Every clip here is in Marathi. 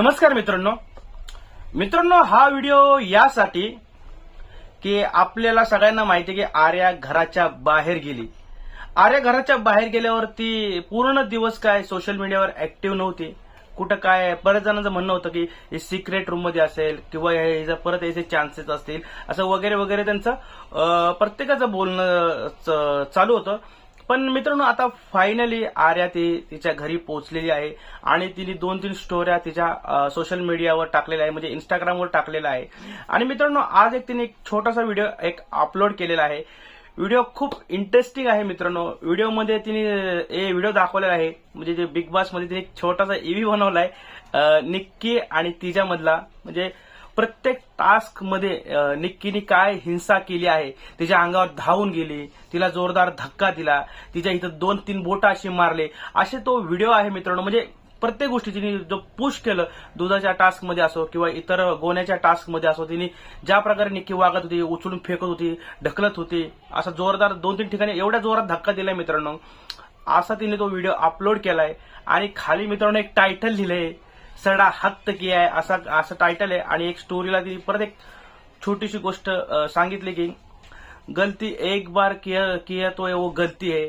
नमस्कार मित्रांनो. मित्रांनो हा व्हिडिओ यासाठी की आपल्याला सगळ्यांना माहिती आहे की आर्या घराच्या बाहेर गेली. आर्या घराच्या बाहेर गेल्यावरती पूर्ण दिवस काय सोशल मीडियावर ऍक्टिव्ह नव्हती. कुठं काय बऱ्याच जणांचं म्हणणं होतं की हे सिक्रेट रूममध्ये असेल किंवा हे परत यायचे चान्सेस असतील असं वगैरे वगैरे त्यांचं प्रत्येकाचं बोलणं च- चालू होतं. पण मित्रांनो आता फायनली आर्या ती तिच्या घरी पोहोचलेली आहे आणि तिने दोन तीन स्टोऱ्या तिच्या सोशल मीडियावर टाकलेल्या आहे म्हणजे इंस्टाग्रामवर टाकलेला आहे. आणि मित्रांनो आज एक तिने एक छोटासा व्हिडिओ एक अपलोड केलेला आहे. व्हिडिओ खूप इंटरेस्टिंग आहे मित्रांनो. व्हिडिओमध्ये तिने हे व्हिडिओ दाखवलेला आहे. म्हणजे जे बिग बॉसमध्ये तिने एक छोटासा ईव्ही बनवलाय. आहे निक्की आणि तिच्यामधला. म्हणजे प्रत्येक टास्कमध्ये निक्कीने काय हिंसा केली आहे तिच्या अंगावर धावून गेली तिला जोरदार धक्का दिला तिच्या इथं दोन तीन बोट अशी मारले असे तो व्हिडिओ आहे मित्रांनो. म्हणजे प्रत्येक गोष्टी तिने जो पुश केलं दुधाच्या टास्कमध्ये असो किंवा इतर गोण्याच्या टास्कमध्ये असो तिने ज्या प्रकारे निक्की वागत होती उचलून फेकत होती ढकलत होती असा जोरदार दोन तीन ठिकाणी एवढ्या जोरात धक्का दिलाय मित्रांनो. असा तिने तो व्हिडिओ अपलोड केलाय. आणि खाली मित्रांनो एक टायटल लिहिलंय सडा हक्त किया आहे असा असं टायटल आहे. आणि एक स्टोरीला तिने परत एक छोटीशी गोष्ट सांगितली की गलती एक बार किया किया तो वो गलती है.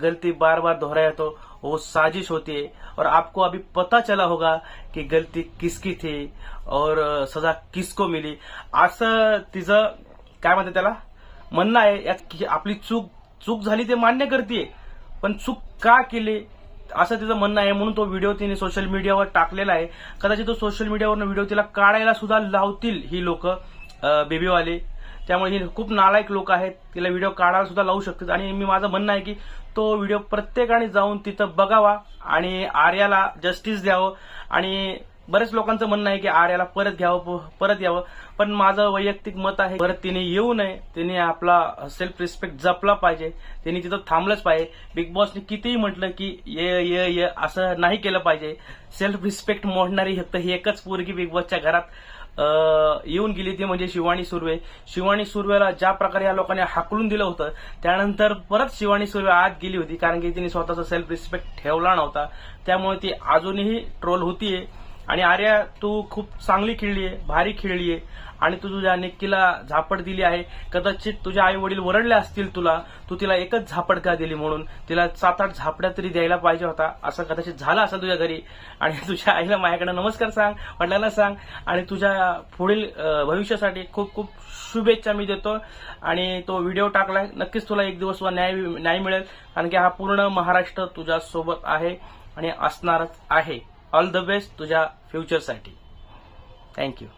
गलती बार बार दोहराया तो वो साजिश होती है. और आपको अभी पता चला होगा कि गलती किसकी थी और सजा किसको मिली. असं तिचं काय म्हणते त्याला म्हणणं आहे यात की आपली चूक चूक झाली ते मान्य करते पण चूक का केली? असं तिचं म्हणणं आहे म्हणून तो व्हिडिओ तिने सोशल मीडियावर टाकलेला आहे. कदाचित तो सोशल मीडियावर व्हिडिओ तिला काढायला सुद्धा लावतील ही लोक बेबीवाले. त्यामुळे ही खूप नालायक लोक आहेत तिला व्हिडिओ काढायला सुद्धा लावू शकतात. आणि मी माझं म्हणणं आहे की तो व्हिडिओ प्रत्येकाने जाऊन तिथं बघावा आणि आर्याला जस्टिस द्यावं. आणि बरेच लोकांचं म्हणणं आहे की आर्याला परत घ्यावं प- परत यावं. पण माझं वैयक्तिक मत आहे परत तिने येऊ नये. तिने आपला सेल्फ रिस्पेक्ट जपला पाहिजे. तिने तिथं थांबलंच पाहिजे. बिग बॉसने कितीही म्हटलं की ये ये ये असं नाही केलं पाहिजे. सेल्फ रिस्पेक्ट मोडणारी फक्त ही एकच पोरगी बिग बॉसच्या घरात येऊन गेली. ती म्हणजे शिवानी सुर्वे. शिवानी सुर्वेला ज्या प्रकारे या लोकांनी हाकलून दिलं होतं त्यानंतर परत शिवानी सुर्वे आत गेली होती. कारण की तिने स्वतःचा सेल्फ रिस्पेक्ट ठेवला नव्हता. त्यामुळे ती अजूनही ट्रोल होतीये. आणि आर्या तू खूप चांगली खेळली आहे भारी खेळली आहे. आणि तू तुझ्या निक्कीला झापड दिली आहे. कदाचित तुझे आई वडील वरडले असतील तुला तू तिला एकच झापड का दिली म्हणून? तिला सात आठ झापड्या तरी द्यायला पाहिजे होता. असं कदाचित झालं असेल तुझ्या घरी. आणि तुझ्या आईला माझ्याकडे नमस्कार सांग वडिलांना सांग. आणि तुझ्या पुढील भविष्यासाठी खूप खूप शुभेच्छा मी देतो. आणि तो व्हिडिओ टाकलाय नक्कीच तुला एक दिवस तुला न्याय न्याय मिळेल. कारण की हा पूर्ण महाराष्ट्र तुझ्या सोबत आहे आणि असणारच आहे. ऑल द बेस्ट तुझ्या फ्युचरसाठी थँक्यू